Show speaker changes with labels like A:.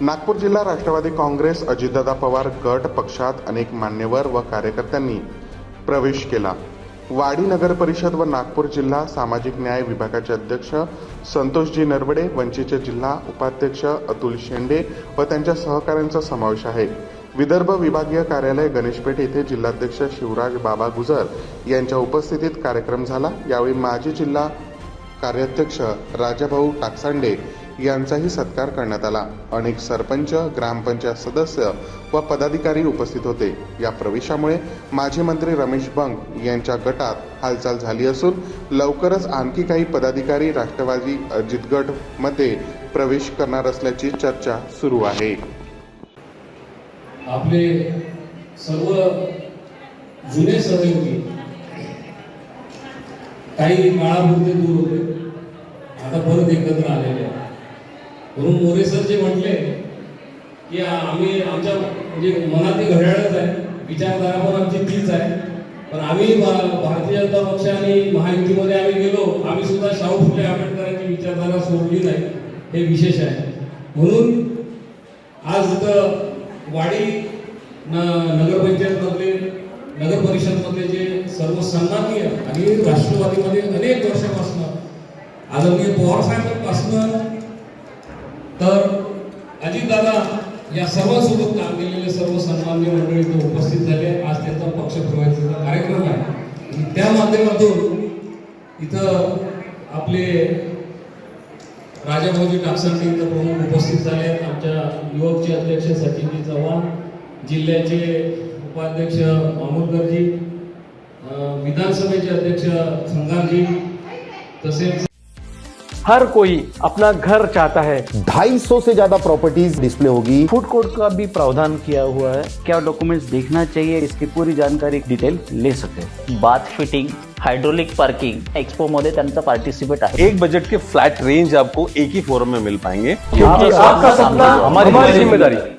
A: नागपूर जिल्हा राष्ट्रवादी काँग्रेस अजितदादा पवार गट पक्षात अनेक मान्यवर व कार्यकर्त्यांनी प्रवेश केला. वाडी नगर परिषद व नागपूर जिल्हा सामाजिक न्याय विभागाचे अध्यक्ष संतोषजी नरवडे वंचितचे जिल्हा उपाध्यक्ष अतुल शेंडे व त्यांच्या सहकाऱ्यांचा समावेश आहे. विदर्भ विभागीय कार्यालय गणेशपेठ येथे जिल्हाध्यक्ष शिवराज बाबा गुजर यांच्या उपस्थितीत कार्यक्रम झाला. यावेळी माजी जिल्हा कार्याध्यक्ष राजाभाऊ टाकसांडे यांचाही सत्कार करण्यात आला. अनेक सरपंच ग्रामपंचायत सदस्य व पदाधिकारी उपस्थित होते. या प्रवेशामुळे माजी मंत्री रमेश बंग यांच्या गटात हालचाल झाली असून लवकरच आणखी काही पदाधिकारी राष्ट्रवादी अजित गटमध्ये प्रवेश करणार असल्याची चर्चा सुरू आहे.
B: आपले सर्व जुने सहयोगी काही काळापुरते दूर होते. आता परत एकत्र आलेले आहे म्हणून मोरे सर जे म्हटले की आम्ही आमच्या म्हणजे मनातली घड्याळच आहे विचारधारा पण आमची तीच आहे. पण आम्ही भारतीय जनता पक्ष आणि महायुतीमध्ये आम्ही गेलो आम्ही सुद्धा शाहू फुले आंबेडकरांची विचारधारा सोडली नाही. हे विशेष आहे. म्हणून आज वाडी न नगरपंचायतमधले नगर परिषदमधले जे सर्व सन्माननीय आणि राष्ट्रवादीमध्ये अनेक वर्षापासून आदरणीय पवारसाहेबांपासून अजितदादा या सर्वांसोबत काम केलेले सर्व सन्मान्य मंडळी इथे उपस्थित झाले. आज त्यांचा पक्ष प्रवेशाचा कार्यक्रम आहे. आणि त्या माध्यमातून इथं आपले राजाभाऊजी टाकसांडे इथं प्रमुख उपस्थित झाले. आहेत आमच्या युवकचे अध्यक्ष सचिनजी चव्हाण जिल्ह्याचे उपाध्यक्ष मामूलकरजी विधानसभेचे अध्यक्ष संगारजी तसेच
C: हर कोई अपना घर चाहता है।
D: ढाई सौ से ज़्यादा प्रॉपर्टीज़ डिस्प्ले होगी।
E: फ़ूड कोर्ट का भी प्रावधान किया हुआ है। क्या डॉक्यूमेंट्स देखना चाहिए इसकी पूरी जानकारी डिटेल ले सके
F: bath fitting hydraulic parking expo मध्ये त्यांचा पार्टिसिपेट आहे
G: एक बजट के फ्लैट रेंज आपको एक ही फोरम में मिल पाएँगे।
C: आपका सपना हमारी ज़िम्मेदारी